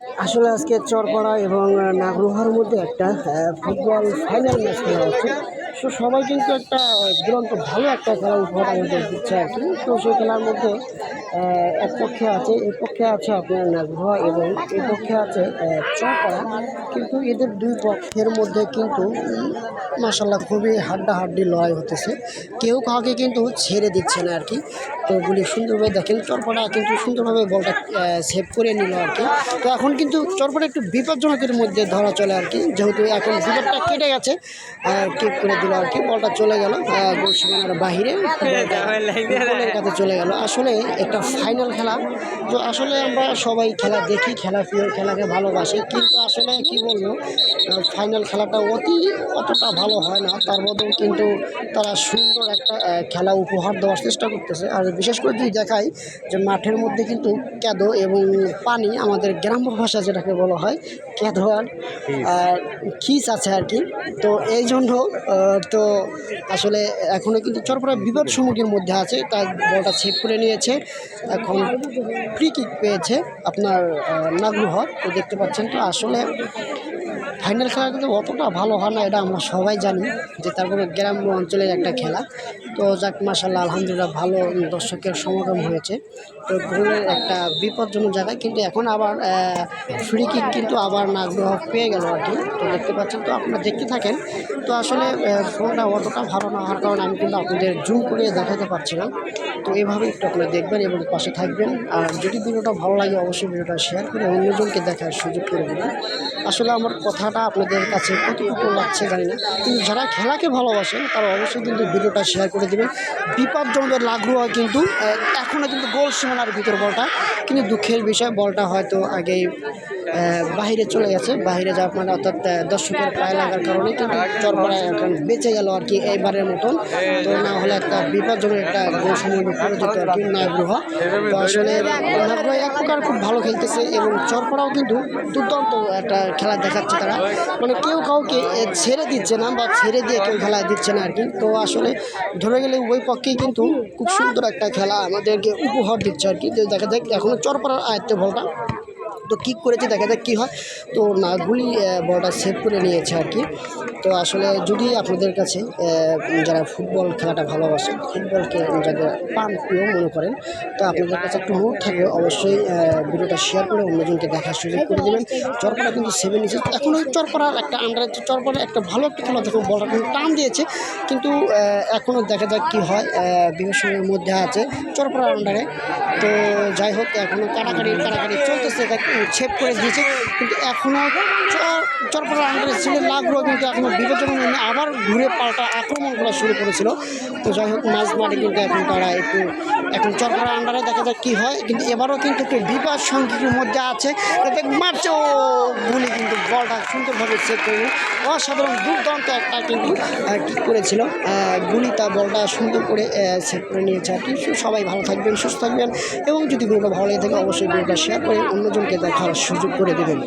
আসলে আজকে চরপাড়া এবং নাগরোহার মধ্যে একটা ফুটবল ফাইনাল ম্যাচ খেলা হচ্ছে। সো সবাই কিন্তু একটা দুরন্ত ভালো একটা খেলা উপহার আমাদের দিচ্ছে আর কি। তো সেই খেলার মধ্যে এক পক্ষে আছে এই পক্ষে আছে আপনার নাগরোহা এবং এই পক্ষে আছে চরপাড়া। কিন্তু এদের দুই পক্ষের মধ্যে কিন্তু মাসাল্লাহ খুবই হাড্ডাহাড্ডি লড়াই হতেছে। কেউ কাউকে কিন্তু ছেড়ে দিচ্ছে না আর কি। তো গুলি সুন্দরভাবে দেখেন, চরপাড়া কিন্তু সুন্দরভাবে বলটা সেভ করে নিল আর কি। তো এখন কিন্তু চরপাড়া একটু বিপজ্জনকের মধ্যে ধরা চলে আর কি, যেহেতু এখন বিপদটা কেটে গেছে কেক করে দিল আর কি, বলটা চলে গেল গোল বাহিরে কাছে চলে গেল। আসলে একটা ফাইনাল খেলা, তো আসলে আমরা সবাই খেলা দেখি, খেলা প্রিয়, খেলাকে ভালোবাসি, কিন্তু আসলে কি বলব ফাইনাল খেলাটা অতি, অতটা ভালো হয় না, তার মধ্যেও কিন্তু তারা সুন্দর একটা খেলা উপহার দেওয়ার চেষ্টা করতেছে, আর বিশেষ করে যদি দেখাই যে মাঠের মধ্যে কিন্তু ক্যাদো এবং পানি আমাদের গ্রাম্য ভাষা যেটাকে বলা হয় ক্যাদো আর আর খিস আছে আর কি। তো এই জন্য তো আসলে এখনও কিন্তু চরপড়া বিপদ সম্মুখীন মধ্যে আছে তার বলটা সেভ করে নিয়েছে। এখন ফ্রি কিক পেয়েছে আপনার নাগরুহ তো দেখতে পাচ্ছেন তো আসলে ফাইনাল খেলা কিন্তু অতটা ভালো হয় না, এটা আমরা সবাই জানি যে তারপরে গ্রাম্য অঞ্চলের একটা খেলা। তো যাক মাসাল্লাহ আলহামদুলিল্লাহ ভালো দর্শকের সমাগম হয়েছে। তো গোলের একটা বিপজ্জনক জায়গায় কিন্তু এখন আবার ফ্রি কিক কিন্তু আবার নাগরহ পেয়ে গেল আর কি। তো দেখতে পাচ্ছেন, তো আপনারা দেখতে থাকেন। তো আসলে ফোনটা অতটা ভালো না হওয়ার কারণে আমি কিন্তু আপনাদের জুম করে দেখাতে পারছি না। তো এভাবে একটু আপনারা দেখবেন এবং পাশে থাকবেন। আর যদি ভিডিওটা ভালো লাগে, অবশ্যই ভিডিওটা শেয়ার করে অন্যজনকে দেখার সুযোগ করে দেবেন। আসলে আমার কথাটা আপনাদের কাছে কতটুকু লাগছে জানি না। কিন্তু যারা খেলাকে ভালোবাসেন, তারা অবশ্যই কিন্তু ভিডিওটা শেয়ার করে দেবেন। বিপজ্জনকের লাগরুয়া কিন্তু এখনও কিন্তু গোল সীমানার ভিতর বলটা, কিন্তু দুঃখের বিষয়, বলটা হয়তো আগেই বাহিরে চলে গেছে। বাহিরে যাওয়ার মানে অর্থাৎ দর্শকের পায়ে লাগার কারণে কিন্তু চরপাড়ায় এখন বেঁচে গেল আর কি এইবারের মতন। তো না হলে একটা বিপজ্জনক একটা গোল যেত আর কি নাগরুহ তো আসলে নাগরুহ এক প্রকার খুব ভালো খেলতেছে এবং চরপাড়াও কিন্তু দুর্দান্ত একটা খেলা দেখাচ্ছে তারা। মানে কেউ কাউকে ছেড়ে দিচ্ছে না বা ছেড়ে দিয়ে কেউ খেলা দিচ্ছে না আর কি। তো আসলে ধরে গেলে উভয় পক্ষেই কিন্তু খুব সুন্দর একটা খেলা আমাদেরকে উপহার দিচ্ছে আর কি। দেখা যাক এখনও চরপাড়ার আয়ত্তে বলটা। তো কিক করেছে দেখা যাক কী হয়। তো নাগুলি বলটা সেভ করে নিয়েছে আর কি। তো আসলে যদি আপনাদের কাছে যারা ফুটবল খেলাটা ভালোবাসেন ফুটবলকে যাদের পান প্রিয় মনে করেন, তো আপনাদের কাছে একটু অনুরোধ থাকবে, অবশ্যই ভিডিওটা শেয়ার করে অন্যজনকে দেখার সুযোগ করে দেবেন। চরপাড়া কিন্তু সেভেন নিচে এখন ওই চরপাড়ার একটা আন্ডার চরপাড়া একটা ভালো একটা খেলা দেখুন বলটা কিন্তু টান দিয়েছে, কিন্তু এখনও দেখা যাক কী হয় বিবেচনার মধ্যে আছে চরপাড়ার আন্ডারে তো যাই হোক এখনও কাটাকাটি কাটাকাটি চলতেছে। ছেপ করে দিয়েছে। কিন্তু এখনও চরপাড়ার আন্ডারে ছিল, লাগল কিন্তু এখনও বিবেচনা নিয়ে আবার ঘুরে পাল্টা আক্রমণ করা শুরু করেছিল। তো যাই হোক, মাঝ মাঠে কিন্তু এখন তারা একটু এখন চরপাড়ার আন্ডারে দেখা যাক কী হয়। কিন্তু এবারও কিন্তু একটু বিপদ সংখ্যকের মধ্যে আছে। দেখ মারছে ও গুলি কিন্তু বলটা সুন্দরভাবে সেভ করে অসাধারণ দুর্দান্ত একটা কিন্তু কী করেছিল। গুলি তা বলটা সুন্দর করে সেভ করে নিয়েছে আর কি। সবাই ভালো থাকবেন, সুস্থ থাকবেন। এবং যদি ভিডিওটা ভালো লেগে থাকে, অবশ্যই ভিডিওটা শেয়ার করে অন্যজনকে দেখার সুযোগ করে দেবেন।